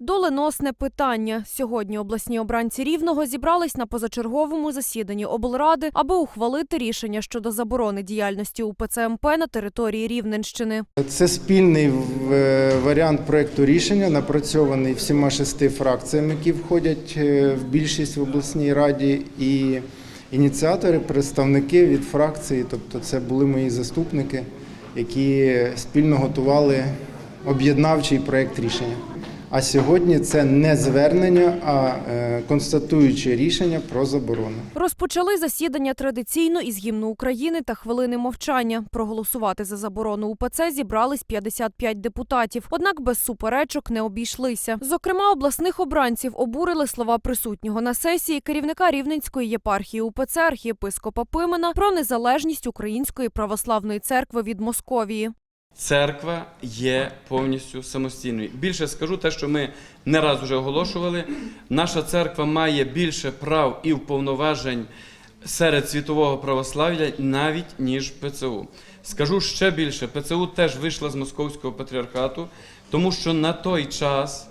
Доленосне питання. Сьогодні обласні обранці Рівного зібрались на позачерговому засіданні облради, аби ухвалити рішення щодо заборони діяльності УПЦ МП на території Рівненщини. Це спільний варіант проекту рішення, напрацьований всіма шести фракціями, які входять е, в більшість в обласній раді, і ініціатори, представники від фракції, тобто це були мої заступники, які спільно готували об'єднавчий проект рішення. А сьогодні це не звернення, а е, констатуюче рішення про заборону. Розпочали засідання традиційно із гімну України та хвилини мовчання. Проголосувати за заборону УПЦ зібрались 55 депутатів. Однак без суперечок не обійшлися. Зокрема, обласних обранців обурили слова присутнього на сесії керівника Рівненської єпархії УПЦ архієпископа Пимена про незалежність Української православної церкви від Московії. Церква є повністю самостійною. Більше скажу те, що ми не раз вже оголошували. Наша церква має більше прав і вповноважень серед світового православ'я навіть ніж ПЦУ. Скажу ще більше, ПЦУ теж вийшла з московського патріархату, тому що на той час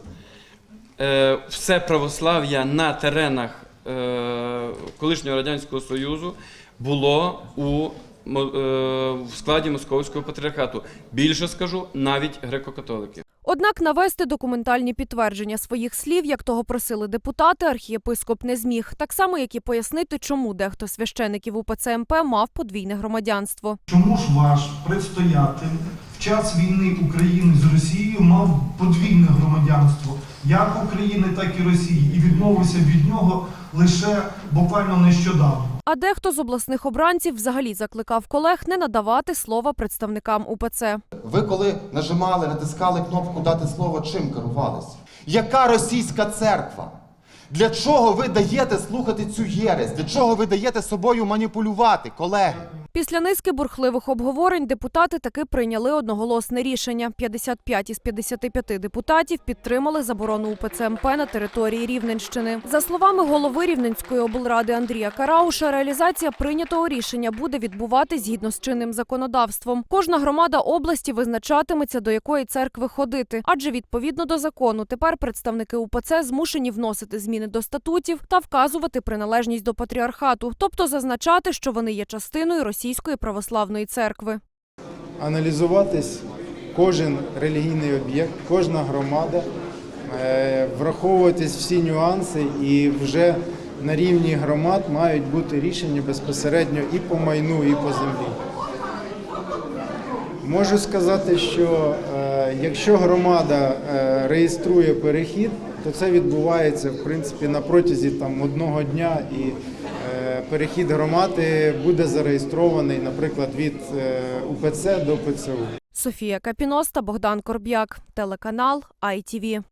е, все православ'я на теренах е, колишнього радянського союзу було у в складі московського патріархату. Більше скажу, навіть греко-католики. Однак навести документальні підтвердження своїх слів, як того просили депутати, архієпископ не зміг. Так само, як і пояснити, чому дехто священиків УПЦ МП мав подвійне громадянство. Чому ж ваш предстоятель в час війни України з Росією мав подвійне громадянство як України, так і Росії, і відмовився від нього лише буквально нещодавно? А дехто з обласних обранців взагалі закликав колег не надавати слова представникам УПЦ. Ви коли нажимали, натискали кнопку дати слово, чим керувалися? Яка російська церква? Для чого ви даєте слухати цю єресь? Для чого ви даєте собою маніпулювати, колеги? Після низки бурхливих обговорень депутати таки прийняли одноголосне рішення. 55 із 55 депутатів підтримали заборону УПЦ МП на території Рівненщини. За словами голови Рівненської облради Андрія Карауша, реалізація прийнятого рішення буде відбувати згідно з чинним законодавством. Кожна громада області визначатиметься до якої церкви ходити, адже відповідно до закону тепер представники УПЦ змушені вносити зміни до статутів та вказувати приналежність до патріархату, тобто зазначати, що вони є частиною російської православної церкви. аналізуватись кожен релігійний об'єкт, кожна громада, е, враховуватись всі нюанси, і вже на рівні громад мають бути рішення безпосередньо і по майну, і по землі. Можу сказати, що е, якщо громада е, реєструє перехід, то це відбувається в принципі на протязі там одного дня, і е, перехід громади буде зареєстрований, наприклад, від е, УПЦ до ПЦУ. Софія Капіноста, Богдан Корб'як, телеканал ITV.